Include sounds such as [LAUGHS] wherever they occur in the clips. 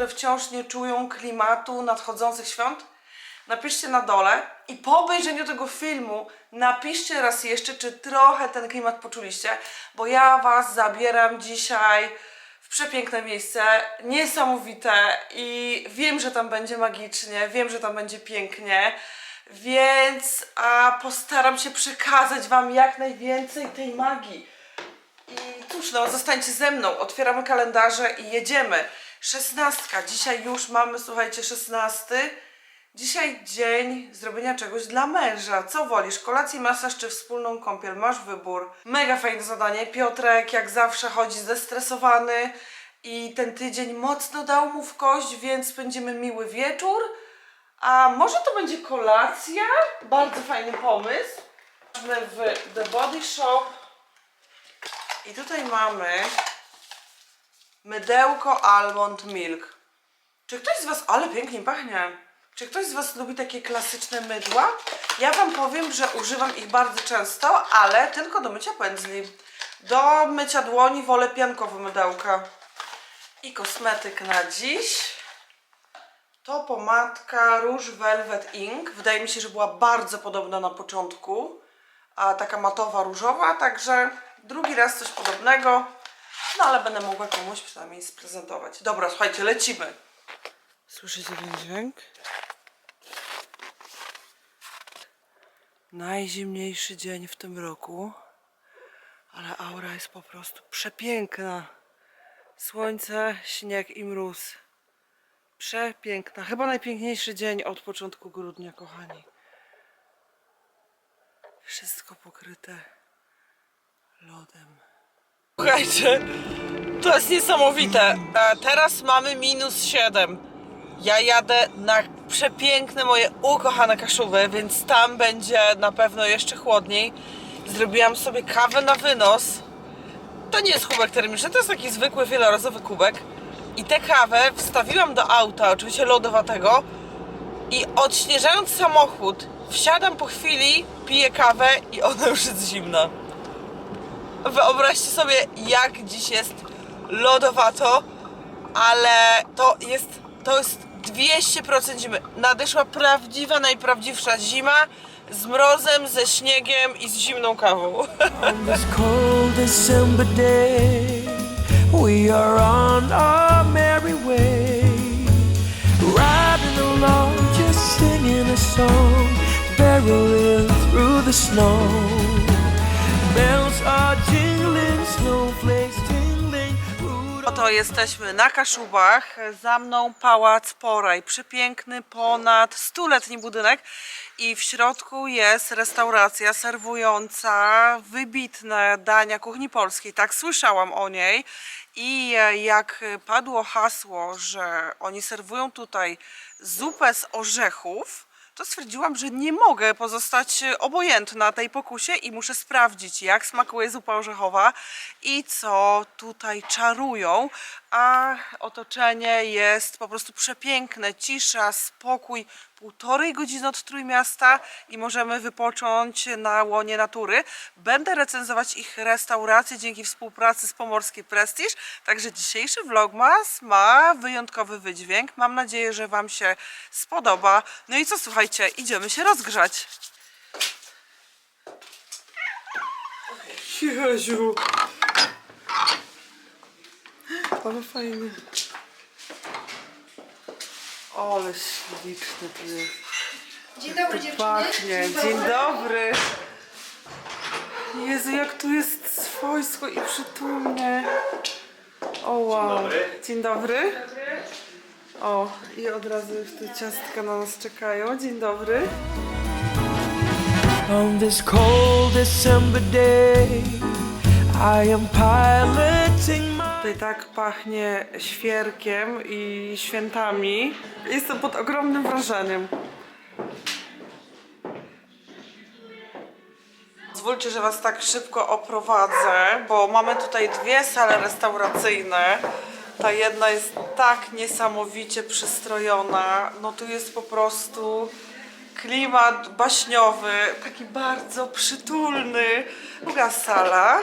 które wciąż nie czują klimatu nadchodzących świąt? Napiszcie na dole i po obejrzeniu tego filmu napiszcie raz jeszcze, czy trochę ten klimat poczuliście, bo ja Was zabieram dzisiaj w przepiękne miejsce, niesamowite i wiem, że tam będzie magicznie, wiem, że tam będzie pięknie, więc a, postaram się przekazać Wam jak najwięcej tej magii. I cóż, no zostańcie ze mną, otwieramy kalendarze i jedziemy. Szesnastka, dzisiaj już mamy, słuchajcie, szesnasty. Dzisiaj dzień zrobienia czegoś dla męża. Co wolisz? Kolację, masaż czy wspólną kąpiel? Masz wybór. Mega fajne zadanie. Piotrek jak zawsze chodzi zestresowany i ten tydzień mocno dał mu w kość, więc spędzimy miły wieczór. A może to będzie kolacja? Bardzo fajny pomysł. Jesteśmy w The Body Shop i tutaj mamy mydełko Almond Milk. Czy ktoś z Was, ale pięknie pachnie. Czy ktoś z Was lubi takie klasyczne mydła? Ja Wam powiem, że używam ich bardzo często, ale tylko do mycia pędzli. Do mycia dłoni wolę piankowe mydełka. I kosmetyk na dziś. To pomadka Rouge Velvet Ink. Wydaje mi się, że była bardzo podobna na początku. A taka matowa, różowa, także drugi raz coś podobnego. No ale będę mogła komuś przynajmniej sprezentować. Dobra, słuchajcie, lecimy. Słyszycie ten dźwięk? Najzimniejszy dzień w tym roku, ale aura jest po prostu przepiękna. Słońce, śnieg i mróz. Przepiękna. Chyba najpiękniejszy dzień od początku grudnia, kochani. Wszystko pokryte lodem. Słuchajcie, to jest niesamowite. Teraz mamy minus 7. Ja jadę na przepiękne moje ukochane Kaszuby, więc tam będzie na pewno jeszcze chłodniej. Zrobiłam sobie kawę na wynos. To nie jest kubek termiczny, to jest taki zwykły, wielorazowy kubek. I tę kawę wstawiłam do auta, oczywiście lodowatego. I odśnieżając samochód, wsiadam po chwili, piję kawę i ona już jest zimna. Wyobraźcie sobie, jak dziś jest lodowato, ale to jest, to jest 200% zimy. Nadeszła prawdziwa, najprawdziwsza zima z mrozem, ze śniegiem i z zimną kawą. Singing a song, barreling through the snow. Oto jesteśmy na Kaszubach. Za mną pałac Poraj. Przepiękny, ponad stuletni budynek. I w środku jest restauracja serwująca wybitne dania kuchni polskiej. Tak słyszałam o niej. I jak padło hasło, że oni serwują tutaj zupę z orzechów, to stwierdziłam, że nie mogę pozostać obojętna tej pokusie i muszę sprawdzić, jak smakuje zupa orzechowa i co tutaj czarują. A otoczenie jest po prostu przepiękne, cisza, spokój, półtorej godziny od Trójmiasta i możemy wypocząć na łonie natury. Będę recenzować ich restauracje dzięki współpracy z Pomorskiej Prestiż, także dzisiejszy vlogmas ma wyjątkowy wydźwięk. Mam nadzieję, że Wam się spodoba. No i co, słuchajcie, idziemy się rozgrzać. Jeziu. Ale fajny. Ale śliczny tu jest. Dzień dobry Tu dziewczyny. pachnie. Dzień dobry. Jezu, jak tu jest swojsko i przytulnie. O wow. Dzień dobry. O, i od razu już te ciastka na nas czekają. Dzień dobry. On this cold December day, I am piloting my. Tutaj tak pachnie świerkiem i świętami. Jestem pod ogromnym wrażeniem. Pozwólcie, że Was tak szybko oprowadzę, bo mamy tutaj dwie sale restauracyjne. Ta jedna jest tak niesamowicie przystrojona. No tu jest po prostu klimat baśniowy, taki bardzo przytulny. Druga sala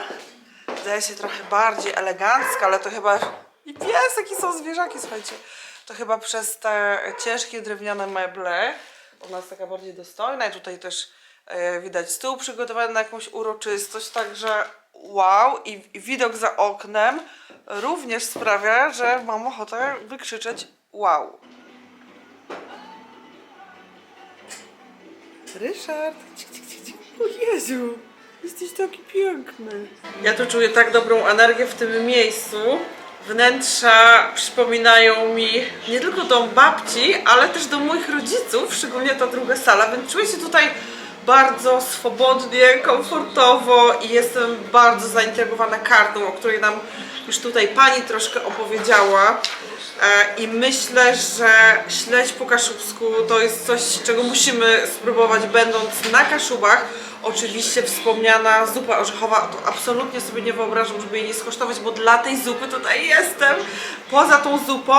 wydaje się trochę bardziej elegancka, ale to chyba... I pies, jakie są zwierzaki, słuchajcie. To chyba przez te ciężkie drewniane meble. Ona jest taka bardziej dostojna i tutaj też e, widać stół przygotowany na jakąś uroczystość, także wow. I, I widok za oknem również sprawia, że mam ochotę wykrzyczeć wow. Ryszard, o Jezu, jesteś taki piękny. Ja tu czuję tak dobrą energię w tym miejscu. Wnętrza przypominają mi nie tylko dom babci, ale też dom moich rodziców, szczególnie ta druga sala, więc czuję się tutaj bardzo swobodnie, komfortowo i jestem bardzo zaintrygowana kartą, o której nam już tutaj pani troszkę opowiedziała. E, I myślę, że śledź po kaszubsku to jest coś, czego musimy spróbować będąc na Kaszubach. Oczywiście wspomniana zupa orzechowa, to absolutnie sobie nie wyobrażam, żeby jej nie skosztować, bo dla tej zupy tutaj jestem. Poza tą zupą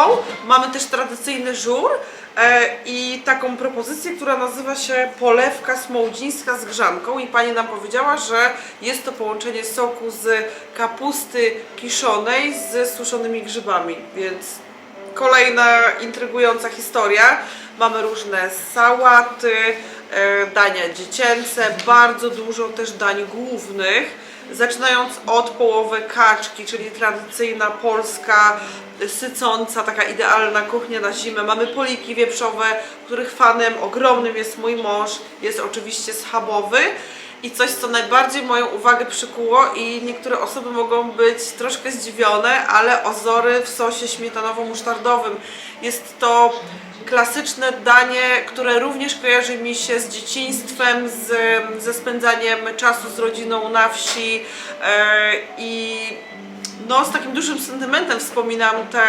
mamy też tradycyjny żur e, i taką propozycję, która nazywa się polewka smołdzińska z grzanką i pani nam powiedziała, że jest to połączenie soku z kapusty kiszonej z suszonymi grzybami, więc Kolejna intrygująca historia. Mamy różne sałaty, dania dziecięce, bardzo dużo też dań głównych. Zaczynając od połowy kaczki, czyli tradycyjna polska, e, sycąca, taka idealna kuchnia na zimę. Mamy poliki wieprzowe, których fanem ogromnym jest mój mąż. Jest oczywiście schabowy. I coś, co najbardziej moją uwagę przykuło i niektóre osoby mogą być troszkę zdziwione, ale ozory w sosie śmietanowo-musztardowym. Jest to klasyczne danie, które również kojarzy mi się z dzieciństwem, z, ze spędzaniem czasu z rodziną na wsi e, i no, z takim dużym sentymentem wspominam te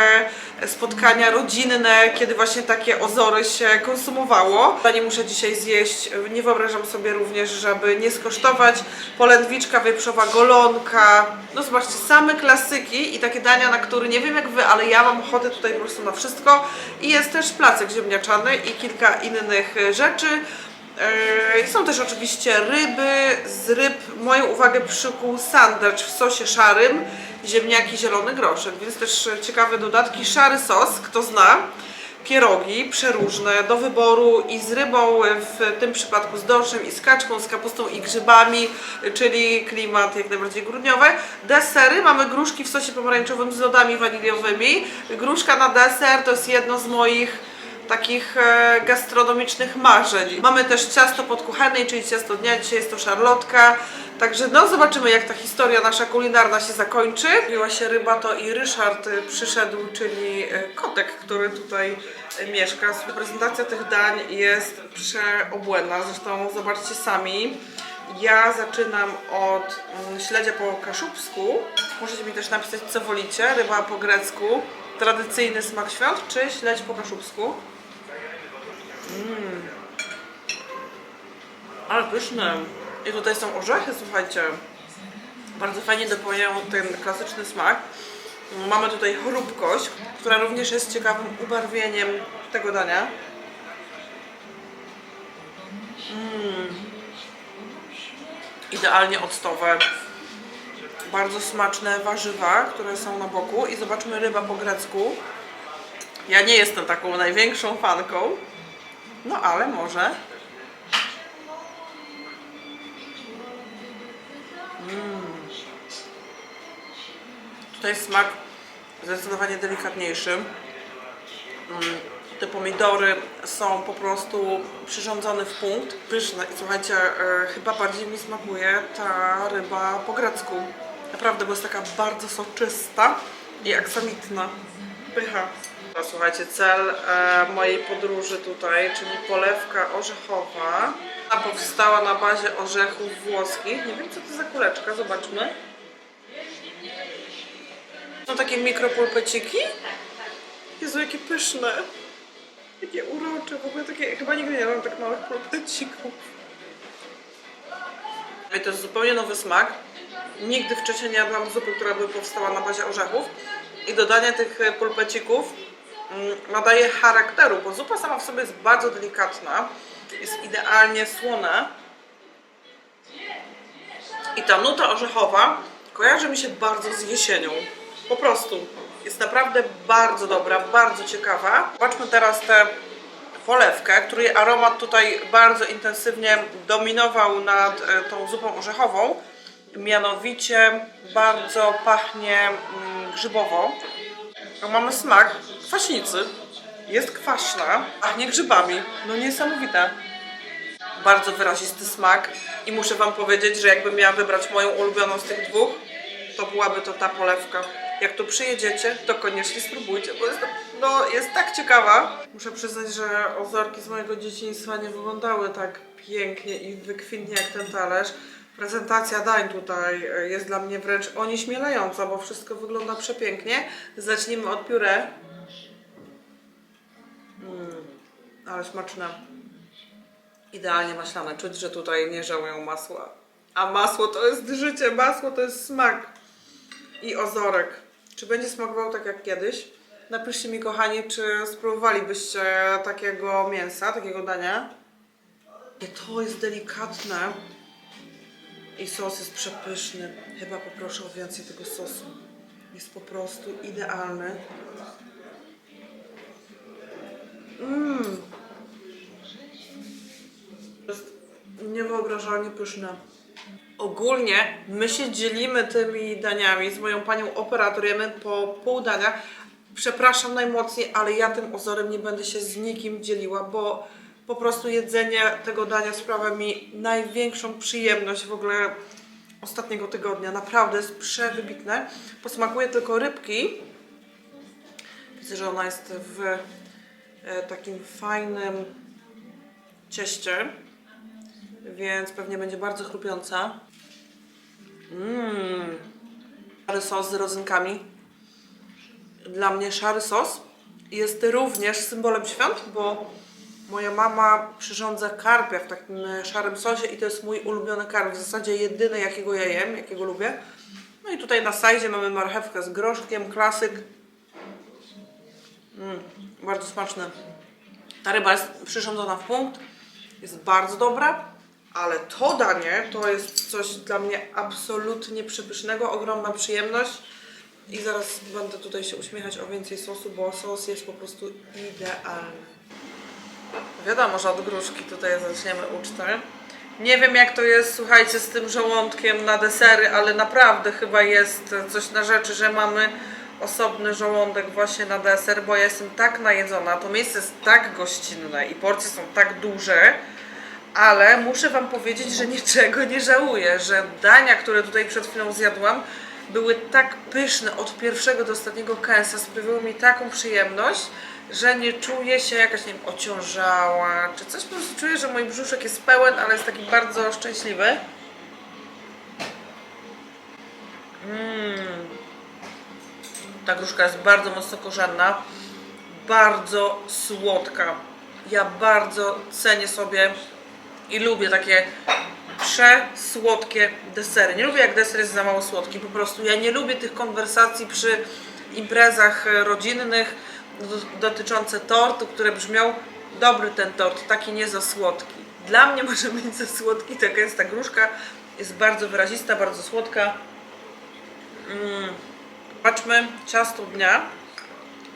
spotkania rodzinne, kiedy właśnie takie ozory się konsumowało. Ja nie muszę dzisiaj zjeść, nie wyobrażam sobie również, żeby nie skosztować. Polędwiczka wieprzowa, golonka. No zobaczcie, same klasyki i takie dania, na które nie wiem jak wy, ale ja mam ochotę tutaj po prostu na wszystko. I jest też placek ziemniaczany i kilka innych rzeczy. Yy, Są też oczywiście ryby. Z ryb moją uwagę przykuł sandwich w sosie szarym, ziemniaki, zielony groszek, więc też ciekawe dodatki. Szary sos, kto zna. Pierogi przeróżne do wyboru i z rybą, w tym przypadku z dorszem i z kaczką, z kapustą i grzybami, czyli klimat jak najbardziej grudniowy. Desery, mamy gruszki w sosie pomarańczowym z lodami waniliowymi. Gruszka na deser to jest jedno z moich takich e, gastronomicznych marzeń. Mamy też ciasto podkuchenne, czyli ciasto dnia, dzisiaj jest to szarlotka. Także no zobaczymy jak ta historia nasza kulinarna się zakończy. Biła się ryba to i Ryszard e, przyszedł, czyli e, kotek, który tutaj mieszka. Prezentacja tych dań jest przeobłędna, zresztą zobaczcie sami. Ja zaczynam od mm, śledzia po kaszubsku. Możecie mi też napisać co wolicie, ryba po grecku, tradycyjny smak świąt, czy śledź po kaszubsku. Ale pyszne. I tutaj są orzechy, słuchajcie. Bardzo fajnie dopełniają ten klasyczny smak. Mamy tutaj chrupkość, która również jest ciekawym ubarwieniem tego dania. Mm. Idealnie octowe. Bardzo smaczne warzywa, które są na boku. I zobaczmy ryba po grecku. Ja nie jestem taką największą fanką. No ale może. Tutaj smak zdecydowanie delikatniejszy. Mm, Te pomidory są po prostu przyrządzone w punkt. Pyszne i słuchajcie, e, chyba bardziej mi smakuje ta ryba po grecku. Naprawdę, bo jest taka bardzo soczysta i aksamitna. Pycha. To, słuchajcie, cel e, mojej podróży tutaj, czyli polewka orzechowa. Ona powstała na bazie orzechów włoskich. Nie wiem, co to za kuleczka, zobaczmy. Są takie mikropulpeciki. Jezu, jakie pyszne. Jakie urocze, w ogóle takie, chyba nigdy nie mam tak małych pulpecików. I to jest zupełnie nowy smak. Nigdy wcześniej nie jadłam zupy, która by powstała na bazie orzechów. I dodanie tych pulpecików nadaje charakteru, bo zupa sama w sobie jest bardzo delikatna. Jest idealnie słona. I ta nuta orzechowa kojarzy mi się bardzo z jesienią. Po prostu. Jest naprawdę bardzo dobra, bardzo ciekawa. Zobaczmy teraz tę polewkę, której aromat tutaj bardzo intensywnie dominował nad e, tą zupą orzechową. Mianowicie bardzo pachnie mm, grzybowo. Mamy smak kwaśnicy. Jest kwaśna, pachnie grzybami. No niesamowite. Bardzo wyrazisty smak i muszę Wam powiedzieć, że jakbym miała wybrać moją ulubioną z tych dwóch, to byłaby to ta polewka. Jak tu przyjedziecie, to koniecznie spróbujcie, bo jest, no, jest tak ciekawa. Muszę przyznać, że ozorki z mojego dzieciństwa nie wyglądały tak pięknie i wykwintnie jak ten talerz. Prezentacja dań tutaj e, jest dla mnie wręcz onieśmielająca, bo wszystko wygląda przepięknie. Zacznijmy od pióre. Ale smaczne. Idealnie maślane. Czuć, że tutaj nie żałują masła. A masło to jest życie, masło to jest smak. I ozorek. Czy będzie smakował tak jak kiedyś? Napiszcie mi, kochani, czy spróbowalibyście takiego mięsa, takiego dania? To jest delikatne. I sos jest przepyszny. Chyba poproszę o więcej tego sosu. Jest po prostu idealny. jest niewyobrażalnie pyszne. Ogólnie my się dzielimy tymi daniami z moją panią operator, jemy po pół dania. Przepraszam najmocniej, ale ja tym ozorem nie będę się z nikim dzieliła, bo po prostu jedzenie tego dania sprawia mi największą przyjemność w ogóle ostatniego tygodnia. Naprawdę jest przewybitne. Posmakuję tylko rybki. Widzę, że ona jest w e, takim fajnym cieście, więc pewnie będzie bardzo chrupiąca. Mmm. Szary sos z rodzynkami. Dla mnie szary sos jest również symbolem świąt, bo moja mama przyrządza karpia w takim szarym sosie i to jest mój ulubiony karp. W zasadzie jedyny, jakiego ja jem, jakiego lubię. No i tutaj na sajdzie mamy marchewkę z groszkiem, klasyk. Mm, bardzo smaczny. Ta ryba jest przyrządzona w punkt, jest bardzo dobra, ale to danie to jest coś dla mnie absolutnie przepysznego, ogromna przyjemność. I zaraz będę tutaj się uśmiechać o więcej sosu, bo sos jest po prostu idealny. Wiadomo, że od gruszki tutaj zaczniemy ucztę. Nie wiem jak to jest, słuchajcie, z tym żołądkiem na desery, ale naprawdę chyba jest coś na rzeczy, że mamy osobny żołądek właśnie na deser, bo ja jestem tak najedzona, to miejsce jest tak gościnne i porcje są tak duże, ale muszę Wam powiedzieć, że niczego nie żałuję, że dania, które tutaj przed chwilą zjadłam, były tak pyszne od pierwszego do ostatniego kęsa, sprawiły mi taką przyjemność, że nie czuję się jakaś, nie wiem, ociążała, czy coś, po prostu czuję, że mój brzuszek jest pełen, ale jest taki bardzo szczęśliwy. Ta gruszka jest bardzo mocno korzenna, bardzo słodka. Ja bardzo cenię sobie i lubię takie przesłodkie desery. Nie lubię jak deser jest za mało słodki, po prostu ja nie lubię tych konwersacji przy imprezach rodzinnych do- dotyczące tortu, które brzmią dobry ten tort, taki nie za słodki. Dla mnie może być za słodki, taka jest ta gruszka, jest bardzo wyrazista, bardzo słodka. Patrzmy, ciasto dnia,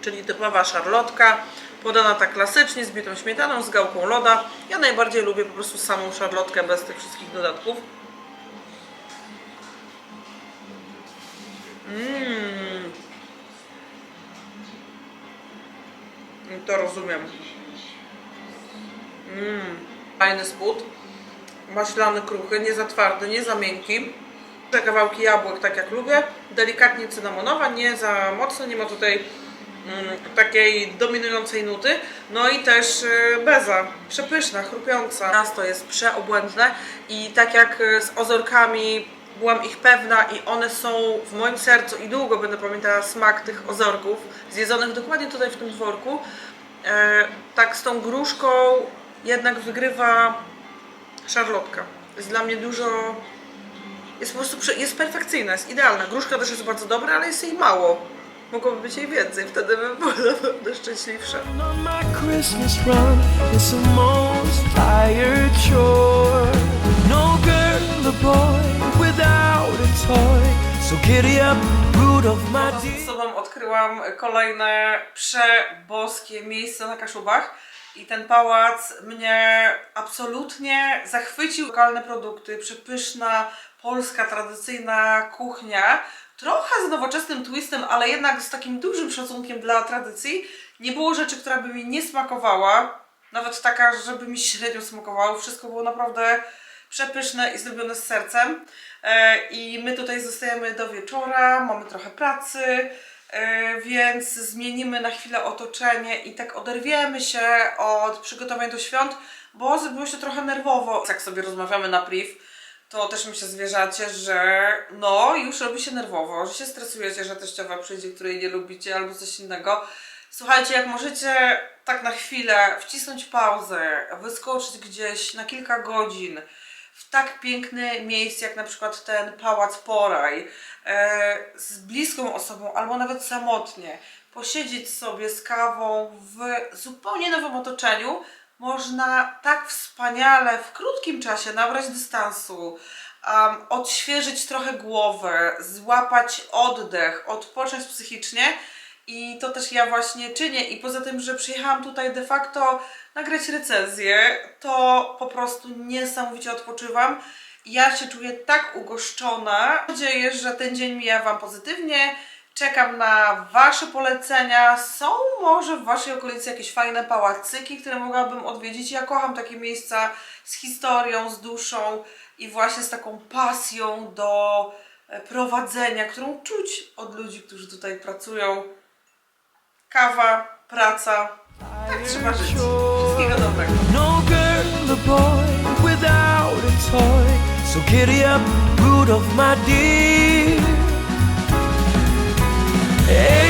czyli typowa szarlotka, podana tak klasycznie, z bitą śmietaną, z gałką loda. Ja najbardziej lubię po prostu samą szarlotkę bez tych wszystkich dodatków. Mmm. To rozumiem. Mmm. Fajny spód. Maślany kruchy, nie za twardy, nie za miękki. Te kawałki jabłek, tak jak lubię. Delikatnie cynamonowa, nie za mocno, nie ma tutaj takiej dominującej nuty. No i też y, beza, przepyszna, chrupiąca. Miasto jest przeobłędne i tak jak y, z ozorkami byłam ich pewna i one są w moim sercu i długo będę pamiętała smak tych ozorków, zjedzonych dokładnie tutaj w tym dworku. E, tak z tą gruszką jednak wygrywa szarlotka. Jest dla mnie dużo jest po prostu jest perfekcyjna, jest idealna. Gruszka też jest bardzo dobra, ale jest jej mało. Mogłoby być jej więcej, wtedy bym [LAUGHS] była naprawdę szczęśliwsza. No girl or boy without a toy, so So giddy up, root of my Tym dear. sposobem odkryłam kolejne przeboskie miejsce na Kaszubach i ten pałac mnie absolutnie zachwycił. Lokalne produkty, przepyszna, polska, tradycyjna kuchnia, trochę z nowoczesnym twistem, ale jednak z takim dużym szacunkiem dla tradycji. Nie było rzeczy, która by mi nie smakowała, nawet taka, żeby mi średnio smakowało. Wszystko było naprawdę przepyszne i zrobione z sercem. E, I my tutaj zostajemy do wieczora, mamy trochę pracy, e, więc zmienimy na chwilę otoczenie i tak oderwiemy się od przygotowań do świąt, bo zrobiło się trochę nerwowo. Jak sobie rozmawiamy na priv, to też mi się zwierzacie, że no już robi się nerwowo, że się stresujecie, że teściowa przyjdzie, której nie lubicie albo coś innego. Słuchajcie, jak możecie tak na chwilę wcisnąć pauzę, wyskoczyć gdzieś na kilka godzin w tak piękne miejsce jak na przykład ten Pałac Poraj e, z bliską osobą albo nawet samotnie, posiedzieć sobie z kawą w zupełnie nowym otoczeniu, można tak wspaniale w krótkim czasie nabrać dystansu, um, odświeżyć trochę głowę, złapać oddech, odpocząć psychicznie. I to też ja właśnie czynię. I poza tym, że przyjechałam tutaj de facto nagrać recenzję, to po prostu niesamowicie odpoczywam. Ja się czuję tak ugoszczona. Mam nadzieję, że ten dzień mija Wam pozytywnie. Czekam na Wasze polecenia. Są może w Waszej okolicy jakieś fajne pałacyki, które mogłabym odwiedzić. Ja kocham takie miejsca z historią, z duszą i właśnie z taką pasją do e, prowadzenia, którą czuć od ludzi, którzy tutaj pracują. Kawa, praca. Tak trzeba żyć. Wszystkiego dobrego. No girl or boy without a toy. So giddy up, root of my dear. Yeah.